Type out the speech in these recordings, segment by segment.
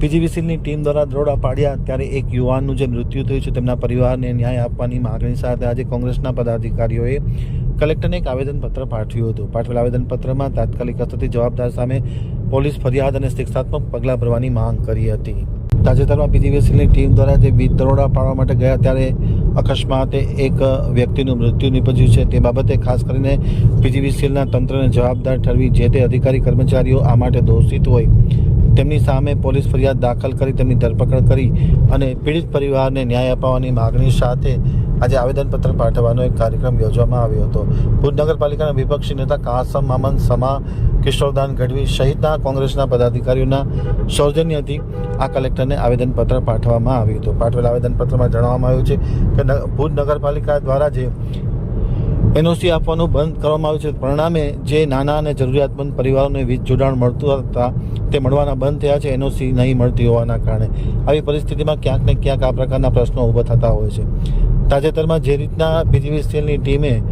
પીજીવીસીની team દ્વારા દરોડા પાડ્યા ત્યારે એક યુવાનનું જે મૃત્યુ થયું છે તેમના પરિવારને ન્યાય આપવાની માગણી સાથે આજે કોંગ્રેસના પદાધિકારીઓએ કલેક્ટરને એક આવેદનપત્ર પાઠવ્યું હતું. પાઠવેલ આવેદનપત્રમાં તાત્કાલિક અસરથી જવાબદાર સામે પોલીસ ફરિયાદ અને શિક્ષાત્મક પગલાં ભરવાની માંગ કરી હતી. તાજેતરમાં પીજીવીસીની ટીમ દ્વારા જે વીજ દરોડા પાડવા માટે ગયા ત્યારે અકસ્માતે એક વ્યક્તિનું મૃત્યુ નીપજ્યું છે. તે બાબતે ખાસ કરીને પીજીવીસીલના તંત્રને જવાબદાર ઠરવી જે તે અધિકારી કર્મચારીઓ આ માટે દોષિત હોય તેમની સામે પોલીસ ફરિયાદ દાખલ કરી, તેમની ધરપકડ કરી અને પીડિત પરિવારને ન્યાય અપાવવાની માગણી સાથે આજે આવેદનપત્ર પાઠવવાનો એક કાર્યક્રમ યોજવામાં આવ્યો હતો. ભુજ નગરપાલિકાના વિપક્ષી નેતા કાસમ મામન સમા, કિશોરદાન ગઢવી સહિતના કોંગ્રેસના પદાધિકારીઓના સૌજન્યથી આ કલેક્ટરને આવેદનપત્ર પાઠવવામાં આવ્યું હતું. પાઠવેલા આવેદનપત્રમાં જણાવવામાં આવ્યું છે કે ભુજ નગરપાલિકા દ્વારા જે એનઓસી આપવાનું બંધ કરવામાં આવ્યું છે. પરિણામે જે નાના અને જરૂરિયાતમંદ પરિવારોને વીજ જોડાણ મળતું હતા, તે મળવાના બંધ થયા છે. એનઓસી નહીં મળતી હોવાના કારણે આવી પરિસ્થિતિમાં ક્યાંક ને ક્યાંક આ પ્રકારના પ્રશ્નો ઊભા થતા હોય છે. તાજેતરમાં જે રીતના પીજીવીસીએલની ટીમે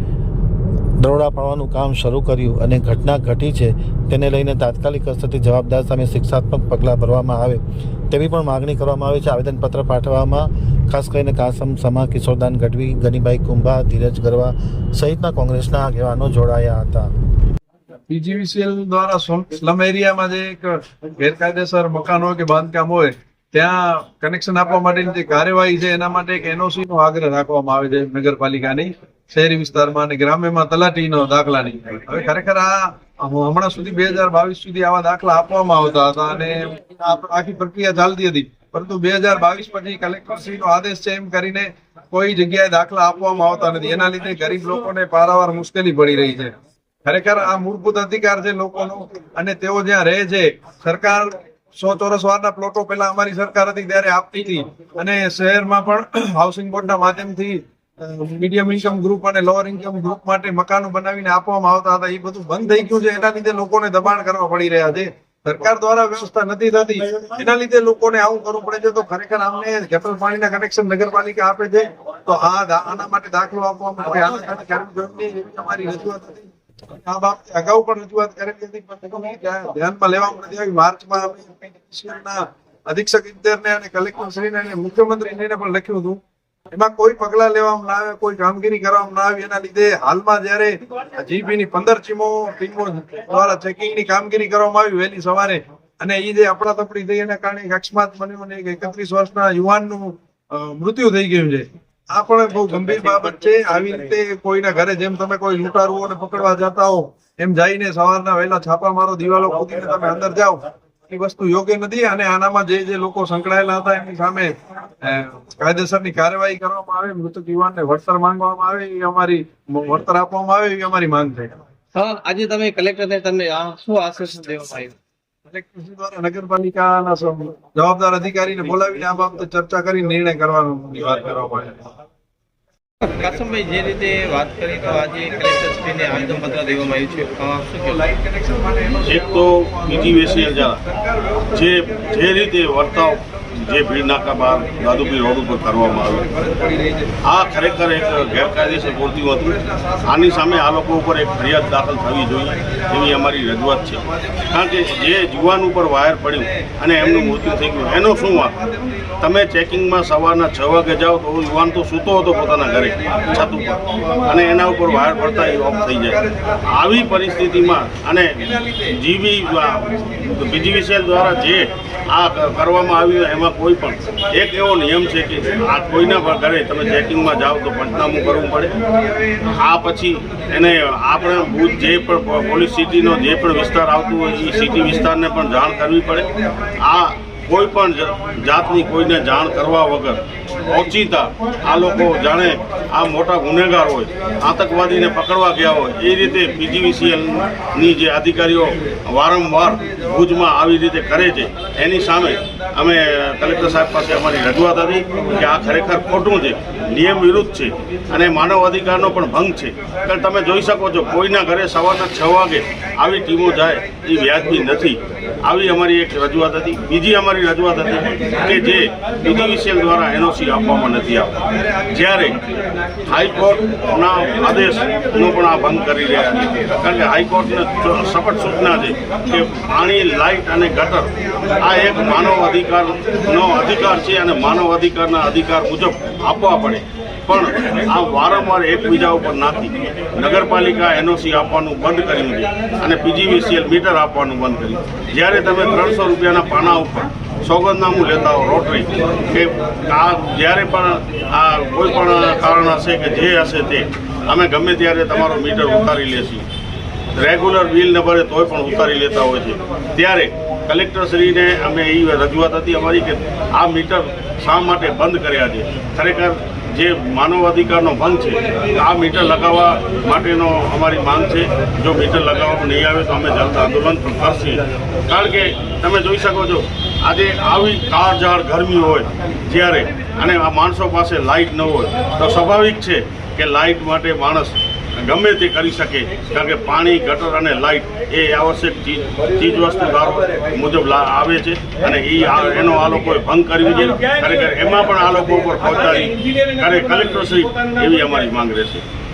દરોડા પાડવાનું કામ શરૂ કર્યું અને ઘટના ઘટી છે, તેને લઈને તાત્કાલિક અસરથી જવાબદાર સામે શિક્ષાત્મક પગલાં ભરવામાં આવે તેવી પણ માગણી કરવામાં આવે છે. આવેદનપત્ર પાઠવવામાં ખાસ કરીને કાસમ સમા કિશોરદાન ગઢવી ગનીભાઈ કુંભા, ધીરજ ગરવા સહિતના કોંગ્રેસના આગેવાનો જોડાયા હતા. પીજીવીસીએલ દ્વારા સ્લમ- એરિયામાં જે એક ગેરકાયદેસર મકાન હોય કે બાંધકામ હોય, ત્યાં કનેક્શન આપવા માટેની જે કાર્યવાહી છે, એના માટે એક એનઓસી નો આગ્રહ રાખવામાં આવે છે નગરપાલિકાની. શહેરી વિસ્તારમાં અને ગ્રામ્યમાં તલાટીનો દાખલાની હવે ખરેખર આ હમણાં સુધી બે હજાર બાવીસ સુધી આવા દાખલા આપવામાં આવતા હતા અને આખી પ્રક્રિયા ચાલતી હતી. પરંતુ બે હજાર બાવીસ પછી કલેક્ટરશ્રીનો આદેશ છે એમ કરીને કોઈ જગ્યાએ દાખલા આપવામાં આવતા નથી. એના લીધે ગરીબ લોકોને પારાવાર મુશ્કેલી પડી રહી છે. ખરેખર આ મૂળભૂત અધિકાર છે લોકોનો અને તેઓ જ્યાં રહે છે, સરકાર સો ચોરસ વારના પ્લોટો પહેલા અમારી સરકાર હતી, ત્યારે આપતી હતી. અને શહેરમાં પણ હાઉસિંગ બોર્ડના માધ્યમથી મીડિયમ ઇન્કમ ગ્રુપ અને લોઅર ઇન્કમ ગ્રુપ માટે મકાનો બનાવીને આપવામાં આવતા હતા. એ બધું બંધ થઈ ગયું છે. એના લીધે લોકોને દબાણ કરવા પડી રહ્યા છે. સરકાર દ્વારા વ્યવસ્થા નથી થતી. એના લીધે લોકોને આવું કરવું પડે છે. તો ખરેખર અમને ગટર પાણીના કનેક્શન નગરપાલિકા આપે છે. તો આ આના માટે દાખલો આપવા માટે આના માટે કરવું જરૂરી એવી અમારી રજૂઆત હતી. આ બાબતે અગાઉ પણ રજૂઆત કરેલી હતી. પણ ધ્યાન- ધ્યાનમાં લેવામાં નથી આવી માર્ચમાં અમે અધિક્ષક ઇન્દરને અને કલેક્ટર અને મુખ્યમંત્રીને પણ લખ્યું હતું. એમાં કોઈ પગલા લેવામાં ના આવે, કોઈ કામગીરી કરવામાં ના આવી. એના લીધે હાલમાં જયારે જીબી ની પંદર ચીમો ટીમો દ્વારા ચેકિંગની કામગીરી કરવામાં આવી વહેલી સવારે અને એ જે અફડાતફડી થઈ એના કારણે અકસ્માત બન્યો અને એકત્રીસ વર્ષના યુવાનનું મૃત્યુ થઈ ગયું છે. આ પણ બહુ ગંભીર બાબત છે. આવી રીતે કોઈના ઘરે જેમ તમે કોઈ લૂંટારુઓને પકડવા જતા હો, એમ જઈને સવારના વહેલા છાપા મારો દિવાલો ખોદીને તમે અંદર જાઓ. એ વસ્તુ યોગ્ય નથી અને આનામાં જે જે લોકો સંકળાયેલા હતા એમની સામે કાયદેસરની કાર્યવાહી કરવામાં આવે મૃતક યુવાનને વળતર માંગવામાં આવે એ અમારી વળતર આપવામાં આવે એવી અમારી માંગ છે. આજે તમે કલેક્ટરને તમને શું આશ્વાસન દેવામાં આવ્યું? કલેક્ટરશ્રી દ્વારા નગરપાલિકાના જવાબદાર અધિકારીને બોલાવીને આ બાબતે ચર્ચા કરી નિર્ણય કરવાનો વાત કરવામાં આવે. કાસમભાઈ જે રીતે વાત કરી તો આજે કલેક્ટરશ્રીને આવેદનપત્ર દેવામાં આવ્યું છે. શું લાઇટ કનેક્શન માટે એક તો પીજીવીસીએલ દ્વારા જે જે રીતે વર્તાવ જે ભીડ નાકા બહાર દાદુપીર રોડ ઉપર કરવામાં આવ્યું આ ખરેખર એક ગેરકાયદેસર પૂરતી હતું. આની સામે આ લોકો ઉપર એક ફરિયાદ દાખલ થવી જોઈએ એવી અમારી રજૂઆત છે. કારણ કે જે જુવાન ઉપર વાયર પડ્યું અને એમનું મૃત્યુ થઈ ગયું, એનો શું વાંક? તમે ચેકિંગમાં સવારના છ વાગે જાઓ તો યુવાન તો સૂતો હતો પોતાના ઘરે, છત ઉપર. અને એના ઉપર વાયર પડતા એ ઓફ થઈ જાય. આવી પરિસ્થિતિમાં અને જીવી પીજીવીસીએલ દ્વારા જે આ કરવામાં આવ્યું એમાં કોઈ પણ. એક એવો નિયમ છે કે આ કોઈના પણ ઘરે તમે ચેકિંગમાં જાઓ તો પંચનામું કરવું પડે. આ પછી એને આપણે ભુજ જે પણ પોલીસ સિટીનો જે પણ વિસ્તાર આવતું હોય એ સિટી વિસ્તારને પણ જાણ કરવી પડે. આ કોઈ પણ જાતની કોઈને જાણ કરવા વગર ઓચિતા આ લોકો જાણે આ મોટા ગુનેગાર હોય, આતંકવાદીને પકડવા ગયા હોય, એ રીતે પીજીવીસીએલની જે અધિકારીઓ વારંવાર ભુજમાં આવી રીતે કરે છે, એની સામે અમે કલેક્ટર સાહેબ પાસે અમારી રજૂઆત હતી કે આ ખરેખર ખોટું છે, નિયમ વિરુદ્ધ છે અને માનવ અધિકારનો પણ ભંગ છે. કારણ તમે જોઈ શકો છો, કોઈના ઘરે સવારના છ વાગે આવી ટીમો જાય એ વ્યાજબી નથી. આવી અમારી એક રજૂઆત હતી. બીજી અમારી રજૂઆત હતી કે જે પીજીવીસીએલ દ્વારા એનઓસી આપવામાં નથી આવતા. જ્યારે હાઈકોર્ટના આદેશનો પણ આ ભંગ કરી રહ્યા છે. કારણ કે હાઈકોર્ટને સપટ સૂચના છે કે પાણી લાઇટ અને ગટર આ એક માનવ અધિકારનો અધિકાર છે અને માનવ અધિકારના અધિકાર મુજબ આપવા પડે. પણ આ વારંવાર એકબીજા ઉપર નાખી નગરપાલિકા એનઓસી આપવાનું બંધ કર્યું છે અને પીજીવીસીએલ મીટર આપવાનું બંધ કર્યું જ્યારે તમે ત્રણસો રૂપિયાના પાના ઉપર સોગંદનામું લેતા હો રોટરી, કે આ જ્યારે પણ આ કોઈ પણ કારણ હશે કે જે હશે તે, અમે ગમે ત્યારે તમારો મીટર ઉતારી લેશું. રેગ્યુલર બિલ ન ભરે તોય પણ ઉતારી લેતા હોય છે. ત્યારે કલેક્ટરશ્રીને અમે એ રજૂઆત હતી અમારી કે આ મીટર શા માટે બંધ કર્યા છે? ખરેખર જે માનવ અધિકારનો ભંગ છે, આ મીટર લગાવવા માટેનો અમારી માંગ છે. જો મીટર લગાવવામાં નહીં આવે તો અમે જનતા આંદોલન પણ કરશે. કારણ કે તમે જોઈ શકો છો, આજે આવી કાળઝાળ ગરમી હોય જ્યારે અને આ માણસો પાસે લાઇટ ન હોય, તો સ્વાભાવિક છે કે લાઇટ માટે માણસ ગમે તે કરી શકે કારણ કે પાણી ગટર અને લાઇટ એ આવશ્યક ચીજ ચીજ વસ્તુ મુજબ આવે છે અને એ એનો આ લોકોએ ભંગ કરવી છે ખરેખર એમાં પણ આ લોકો ઉપર ફોજદારી. કરે કલેક્ટરશ્રી એવી અમારી માંગ રહેશે.